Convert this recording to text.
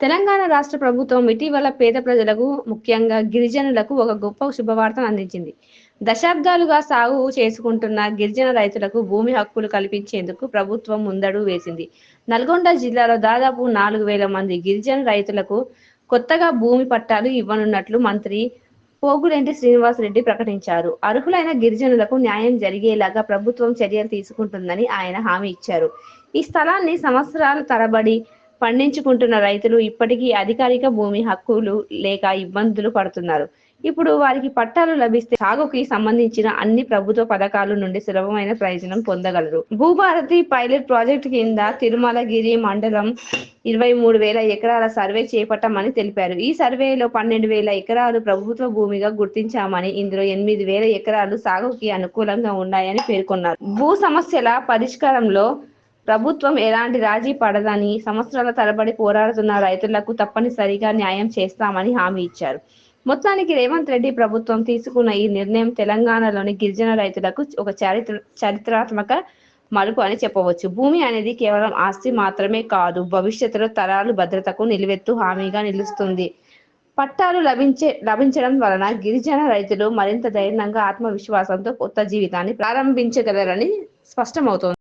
తెలంగాణ రాష్ట్ర ప్రభుత్వం ఇటీవల పేద ప్రజలకు ముఖ్యంగా గిరిజనులకు ఒక గొప్ప శుభవార్తను అందించింది. దశాబ్దాలుగా సాగు చేసుకుంటున్న గిరిజన రైతులకు భూమి హక్కులు కల్పించేందుకు ప్రభుత్వం ముందడుగు వేసింది. నల్గొండ జిల్లాలో దాదాపు నాలుగు వేల మంది గిరిజన రైతులకు కొత్తగా భూమి పట్టాలు ఇవ్వనున్నట్లు మంత్రి పోగులేంటి శ్రీనివాసరెడ్డి ప్రకటించారు. అర్హులైన గిరిజనులకు న్యాయం జరిగేలాగా ప్రభుత్వం చర్యలు తీసుకుంటుందని ఆయన హామీ ఇచ్చారు. ఈ స్థలాన్ని సంవత్సరాల తరబడి పండించుకుంటున్న రైతులు ఇప్పటికీ అధికారిక భూమి హక్కులు లేక ఇబ్బందులు పడుతున్నారు. ఇప్పుడు వారికి పట్టాలు లభిస్తే సాగుకి సంబంధించిన అన్ని ప్రభుత్వ పథకాల నుండి సులభమైన ప్రయోజనం పొందగలరు. భూభారతి పైలట్ ప్రాజెక్ట్ కింద తిరుమలగిరి మండలం ఇరవై మూడు వేల ఎకరాల సర్వే చేపట్టామని తెలిపారు. ఈ సర్వేలో పన్నెండు వేల ఎకరాలు ప్రభుత్వ భూమిగా గుర్తించామని ఇందులో ఎనిమిది వేల ఎకరాలు సాగుకి అనుకూలంగా ఉన్నాయని పేర్కొన్నారు. భూ సమస్యల పరిష్కారంలో ప్రభుత్వం ఎలాంటి రాజీ పడదని సంవత్సరాల తరబడి పోరాడుతున్న రైతులకు తప్పనిసరిగా న్యాయం చేస్తామని హామీ ఇచ్చారు. మొత్తానికి రేవంత్ రెడ్డి ప్రభుత్వం తీసుకున్న ఈ నిర్ణయం తెలంగాణలోని గిరిజన రైతులకు ఒక చారిత్ర చారిత్రాత్మక మలుపు అని చెప్పవచ్చు. భూమి అనేది కేవలం ఆస్తి మాత్రమే కాదు భవిష్యత్తులో తరాలు భద్రతకు నిలువెత్తు హామీగా నిలుస్తుంది. పట్టాలు లభించే లభించడం వలన గిరిజన రైతులు మరింత ధైర్యంగా ఆత్మవిశ్వాసంతో కొత్త జీవితాన్ని ప్రారంభించగలరని స్పష్టమవుతోంది.